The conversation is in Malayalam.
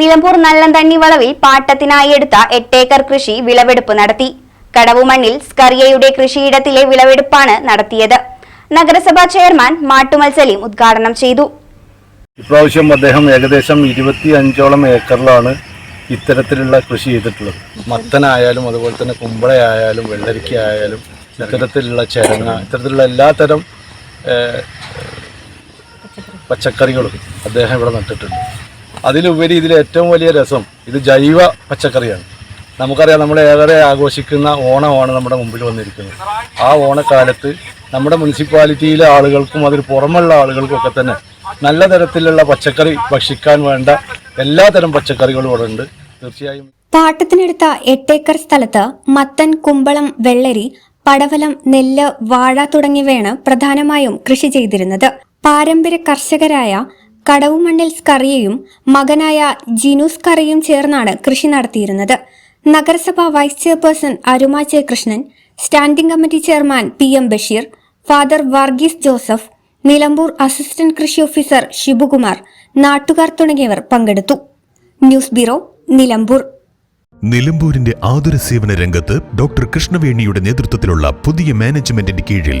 നിലമ്പൂർ നല്ലന്തണ്ണി വളവിൽ പാട്ടത്തിനായി എടുത്ത എട്ടേക്കർ കൃഷി വിളവെടുപ്പ് നടത്തി. കടവുമണ്ണിൽ സ്കറിയയുടെ കൃഷിയിടത്തിലെ വിളവെടുപ്പാണ് നടത്തിയത്. നഗരസഭാ ചെയർമാൻ മാട്ടുമൽ സലീം ഉദ്ഘാടനം ചെയ്തു. ഇപ്രാവശ്യം അദ്ദേഹം ഏകദേശം ഇരുപത്തി അഞ്ചോളം ഏക്കറിലാണ് ഇത്തരത്തിലുള്ള കൃഷി ചെയ്തിട്ടുള്ളത്. മത്തനായാലും അതുപോലെ തന്നെ കുമ്പളയായാലും വെള്ളരിക്ക ആയാലും ഇത്തരത്തിലുള്ള ചരങ്ങ ഇത്തരത്തിലുള്ള എല്ലാത്തരം പച്ചക്കറികളും അദ്ദേഹം ഇവിടെ നട്ടിട്ടുണ്ട്. അതിലുപരി ഇതിൽ ഏറ്റവും വലിയ രസം ഇത് ജൈവ പച്ചക്കറിയാണ്. നമുക്കറിയാം നമ്മൾ ഏറെ ആഘോഷിക്കുന്ന ഓണമാണ് നമ്മുടെ മുമ്പിൽ വന്നിരിക്കുന്നത്. ആ ഓണക്കാലത്ത് നമ്മുടെ മുനിസിപ്പാലിറ്റിയിലെ ആളുകൾക്കും അതിന് പുറമുള്ള ആളുകൾക്കൊക്കെ തന്നെ നല്ല തരത്തിലുള്ള പച്ചക്കറി ഭക്ഷിക്കാൻ വേണ്ട എല്ലാ തരം പച്ചക്കറികളും ഇവിടെ ഉണ്ട്. തീർച്ചയായും പാട്ടത്തിനെടുത്ത എട്ടേക്കർ സ്ഥലത്ത് മത്തൻ കുമ്പളം വെള്ളരി പടവലം നെല്ല് വാഴ തുടങ്ങിയവയാണ് പ്രധാനമായും കൃഷി ചെയ്തിരുന്നത്. പാരമ്പര്യ കർഷകരായ കടവുമണ്ണിൽ സ്കറിയയും മകനായ ജിനു സ്കറിയും ചേർന്നാണ് കൃഷി നടത്തിയിരുന്നത്. നഗരസഭ vice chairperson Aruma J Krishnan standing committee chairman P M Basheer father Varghese Joseph Nilambur assistant കൃഷി ഓഫീസർ ഷിബുകുമാർ നാട്ടുകാർ തുടങ്ങിയവർ പങ്കെടുത്തു. News bureau Nilambur. നിലമ്പൂരിന്റെ ആതുര സേവന രംഗത്ത് ഡോക്ടർ കൃഷ്ണവേണിയുടെ നേതൃത്വത്തിലുള്ള പുതിയ മാനേജ്മെന്റിന്റെ കീഴിൽ